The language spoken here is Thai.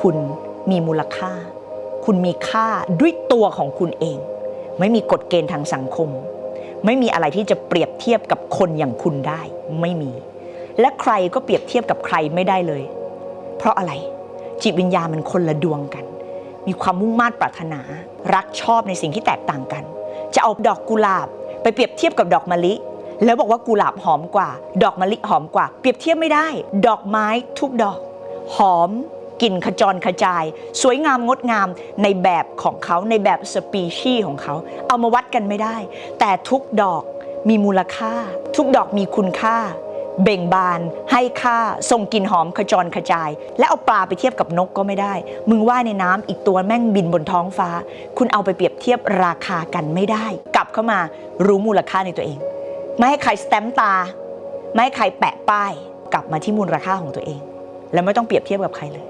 คุณมีมูลค่า คุณมีค่าด้วยตัวของคุณเอง ไม่มีกฎเกณฑ์ทางสังคม ไม่มีอะไรที่จะเปรียบเทียบกับคนอย่างคุณได้ ไม่มี และใครก็เปรียบเทียบกับใครไม่ได้เลย เพราะอะไร จิตวิญญาณมันคนละดวงกัน มีความมุ่งมา่ปรารถนา รักชอบในสิ่งที่แตกต่างกัน จะเอาดอกกุหลาบ ไปเปรียบเทียบกับดอกมะลิแล้วบอกว่ากุหลาบหอมกว่า ดอกมะลิหอมกว่า เปรียบเทียบไม่ได้ ดอกไม้ทุกดอก หอม กลิ่นขจรขจาย สวยงามงดงามในแบบของเขาในแบบสปีชีส์ของเขา เอามาวัดกันไม่ได้ แต่ทุกดอกมีมูลค่า ทุกดอกมีคุณค่า เบ่งบาน ให้ค่าส่งกลิ่นหอมขจรขจาย และเอาปลาไปเทียบกับนกก็ไม่ได้ มึงว่ายในน้ำอีกตัวแม่งบินบนท้องฟ้า คุณเอาไปเปรียบเทียบราคากันไม่ได้ กลับเข้ามารู้มูลค่าในตัวเอง ไม่ให้ใครสแตมตา ไม่ให้ใครแปะป้าย กลับมาที่มูลค่าของตัวเอง แล้วไม่ต้องเปรียบเทียบกับใครเลย